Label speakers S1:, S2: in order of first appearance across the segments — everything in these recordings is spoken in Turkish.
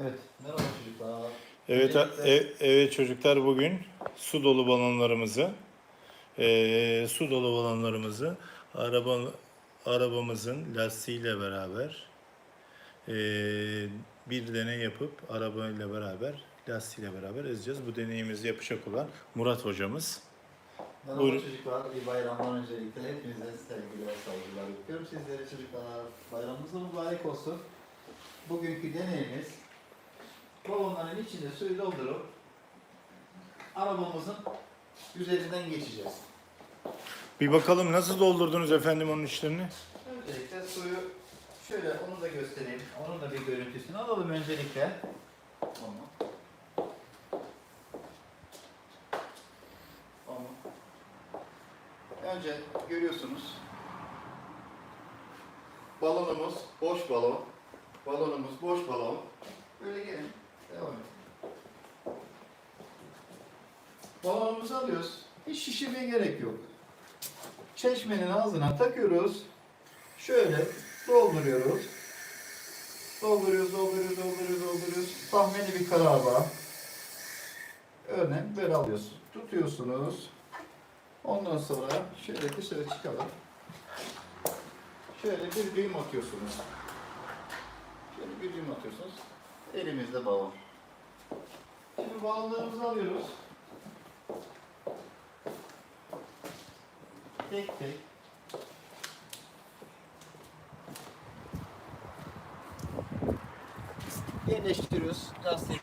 S1: Evet. Merhaba çocuklar.
S2: Evet, e- evet çocuklar bugün su dolu balonlarımızı, eee, su dolu balonlarımızı araba arabamızın lastiğiyle beraber eee, bir deney yapıp arabayla beraber lastiğiyle beraber ezeceğiz. Bu deneyimizi yapacak olan Murat hocamız.
S1: Merhaba
S2: Buyurun.
S1: çocuklar. İyi bayramlar öncelikle. Hepinize sevgiler, saygılar yapıyorum sizlere çocuklar. Bayramınız mübarek olsun. Bugünkü deneyimiz balonların içinde suyu doldurup arabamızın üzerinden geçeceğiz.
S2: Bir bakalım nasıl doldurdunuz efendim onun içlerini?
S1: Öncelikle suyu şöyle onu da göstereyim. Onun da bir görüntüsünü alalım öncelikle. Onu. Onu. Önce görüyorsunuz. Balonumuz boş balon. Balonumuz boş balon. Böyle gelin. Devam. Balonumuzu alıyoruz. Hiç şişirmeye gerek yok. Çeşmenin ağzına takıyoruz. Şöyle dolduruyoruz. Dolduruyoruz, dolduruyoruz, dolduruyoruz, dolduruyoruz. Tahmini bir kararla. Örneğin böyle alıyorsunuz. Tutuyorsunuz. Ondan sonra şöyle dışarı çıkalım. Şöyle bir düğüm atıyorsunuz. Şöyle bir düğüm atıyorsunuz. Elimizde balon. Şimdi balonlarımızı alıyoruz. Tek tek yerleştiriyoruz lastiğin.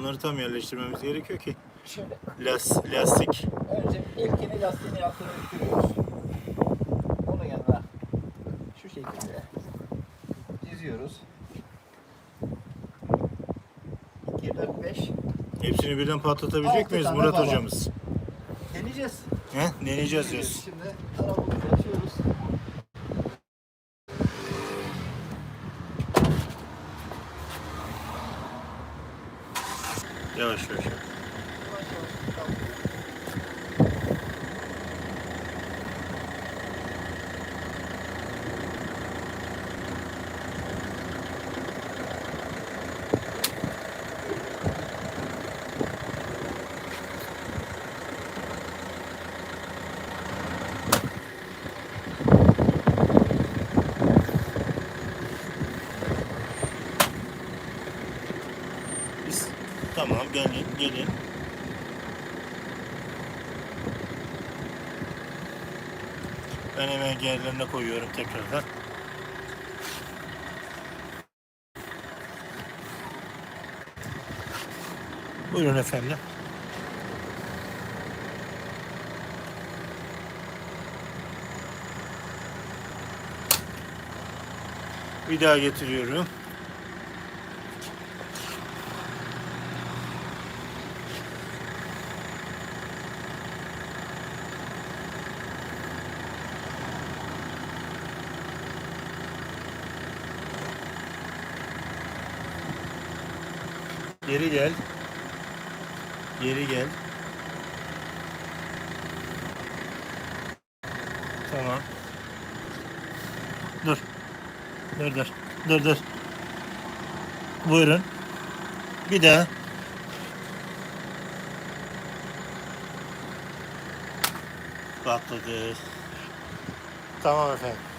S2: Onları tam yerleştirmemiz gerekiyor ki
S1: Şöyle
S2: las, lastik
S1: önce ilkini lastiğini altına yüklüyoruz. Onun yanına şu şekilde diziyoruz. 2, 4, 5
S2: hepsini birden patlatabilecek
S1: Altı
S2: miyiz
S1: tane
S2: Murat
S1: balon.
S2: hocamız?
S1: deneyeceğiz.
S2: He? Deneyeceğiz diyoruz.
S1: Şimdi arabamızı
S2: Yavaş yavaş. Tamam gelin gelin. Ben hemen yerlerine koyuyorum tekrardan. Buyurun efendim. Bir daha getiriyorum. Geri gel. Geri gel. Tamam. Dur. Dur dur. Dur dur. Buyurun. Bir daha. Patladı. Tamam efendim.